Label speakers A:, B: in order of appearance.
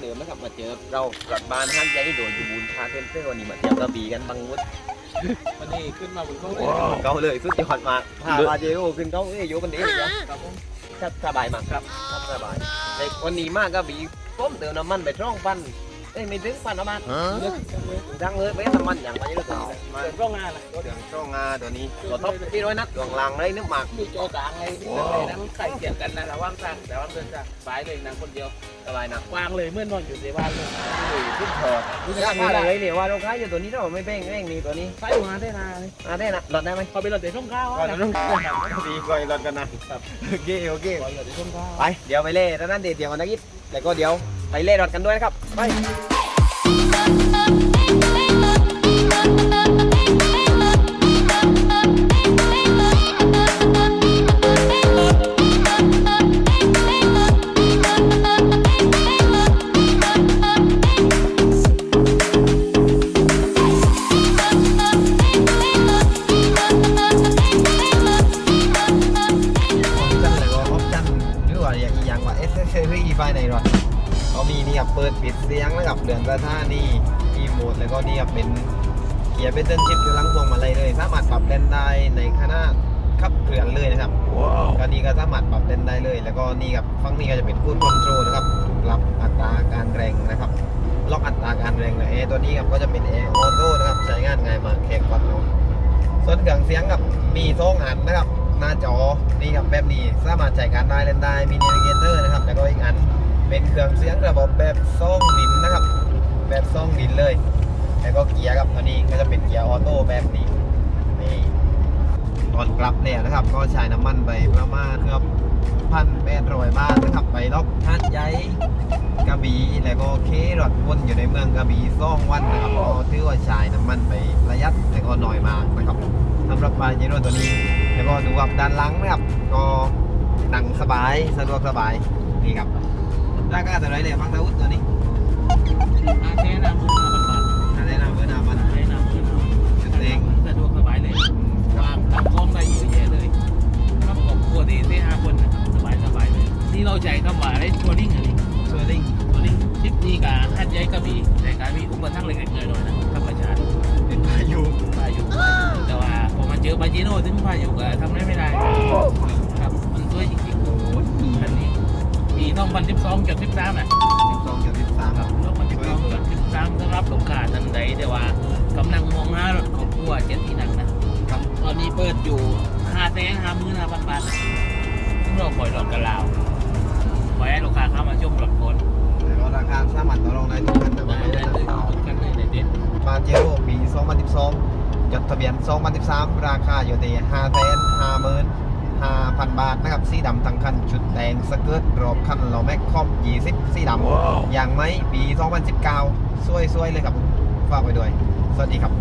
A: เจอเรากลับบ้านห้างใจโดยอยู่บุญคาเซ็นเตอร์วันนี้มาเที่ยวกระบี่กันบางวุฒิ
B: วันนี้ขึ้นมาบนเขาเลย
A: เขาเลยสุดยอดมากพามาเจโร่ขึ้นเขาเอ้ยอยู่กันเองเหรอ
B: ครับผม
A: ครับสบายมากครับครับสบายในวันนี้มากกระบี่ต้มเติมน้ำมันไปช่องพันเอ้ยไม่ถึงพันน้ำมัน
B: เลือกจังเลย
A: ดังเลยไปน้ำมันอย่างไรเลย มา
B: เกิดร่องงานล่ะ
A: เดืองช่องงาตัวนี้ตัวท็อปที่ร้อยนัดดวงลางเลยนึกมาก
B: มีโจกลางไงเลยนะไข่เกี่ยงกันนะระว่างทางแต่ว่าเดินจากสายเลยนะคนเดียว
A: สบายนะ
B: วางเลยเมื่อนอนอยู่ในบ้านเลย
A: ขึ้นถอด
B: รู้
A: ยา
B: จั
A: ก
B: ก
A: มา
B: ไหม
A: ก
B: ล่ะ
A: เลยเนี่ยว่าเราขายอยู่ตัวนี้เราไม่เป้งเร่งนี่ตัวนี้
B: ใส่มาได้นาเลย
A: มาได้นะหลอดได้ไหม
B: พอไปเราเดี๋ยวช่องข้าว
A: ก่อน
B: นะ
A: ต้องดีก่อนหลอดกันนะครับโอเคโอเค
B: ก่อนเราเดี๋ยวช่องข้าว
A: ไปเดี๋ยวไปเล่ตอนนั้นเดี๋ยวเดี๋ยวกันนะกิดแล้วก็เดี๋ยวไปเล่รถกันด้วยนะครับไป เขามีนี่ครับเปิดปิดเสียงนะครับเดือนกระท่านี่อีโหมดแล้วก็นี่ครับเป็นเกียร์เป็นเต้นชิปอยู่หลังพวงมาลัยเลย สามารถปรับเลนได้ในขนาดขับเคลื่อนเลยนะครับก็นี่ก็สามารถปรับเลนได้เลย แล้วก็นี่ครับฝั่งนี้ก็จะเป็นคูดคอนโทรลนะครับรับอัตราการแรงนะครับ ล็อกอัตราการแรงเลยแอร์ตัวนี้ครับก็จะเป็นแอร์ออโต้นะครับใช้งานง่ายมากแค่กดลงส่วนเครื่องเสียงกับมีโซ่งอันนะครับหน้าจอนี่ครับแบบนี้สามารถใช้การได้เล่นได้มีนวิเกเตอร์นะครับแล้วก็อีกอัน เป็นเครื่องเสียงระบบแบบซ่องดินนะครับ แบบซ่องดินเลย แล้วก็เกียร์ครับตัวนี้ก็จะเป็นเกียร์ออโต้แบบนี้นี่ตอนกลับเนี่ยนะครับ ก็ใช้น้ำมันไปประมาณครับพันแปดร้อยบาทนะครับไปล็อกทัดใหญ่กระบี่แล้วก็เครถวนอยู่ในเมืองกระบี่ซ่องวันนะครับก็ถือว่าใช้น้ำมันไประยัดแต่ก็น้อยมากนะครับสำหรับปาเจโร่ตัวนี้ แล้วก็ดูว่าด้านหลังนะครับ ก็นั่งสบายสะดวกสบายนี่ครับ ราคาเท่าไหรเนี่ยฟังทาวุฒตัวนี้
B: อาเชนะมือหน้าบันบัน
A: อันนี้นะเมื่อนามัน
B: ใช้น้ำมือหน้า
A: จุดเอง
B: สะดวกสบายเลยวางตั้งกล้องได้เยอะแยะเลยครับผมครัวที่ที่ห้าคนนะครับสบายสบายเลย นี่เราใจคำว่าได้ทัวริ่งอันนี้
A: ช่วยลิง
B: ตัวนี้ทริปนี้กับฮัดใหญ่กระบี่แต่การมีอุปสรรคเล็กๆน้อยๆนะธรรมชาติ
A: เป็นพายุ
B: พายุแต่ว่าพอมาเจอปาจิโน่ถึงพายุก็ทำได้ไม่ได้ ต้องพันสิบสองเกือบสิบสามอะ
A: สิบสองกับสิบสาม
B: ครับต้องพันสิบสองเกือบสิบสามสำหรับลูกค้าทันใดแต่ว่ากำลังมองหารถของผู้เจ็ดที่นั่งนะครับตอนนี้เปิดอยู่ห้าแสนห้าหมื่นห้าพันบาทซึ่งเราปล่อยรถกันลาวปล่อยให้ลูกค้าเข้ามาชมรถก่อน
A: แล้วก็ราคาสามารถต่อรองได้ทุกคันแต่ว่า
B: ได้
A: ไม่
B: ได้
A: ได้
B: เลยกันเลยเด็ด
A: ปาเจโร่ปี2012จดทะเบียน2013ราคาอยู่ที่5แสน50,000 5,000 บาทนะครับสีดำทั้งคันชุดแดงสเกิร์ตรอบคันเราแม็กคอม20 สีดำอย่างไหมปี 2019 สวยๆ เลยครับฝากไว้ด้วย สวัสดีครับ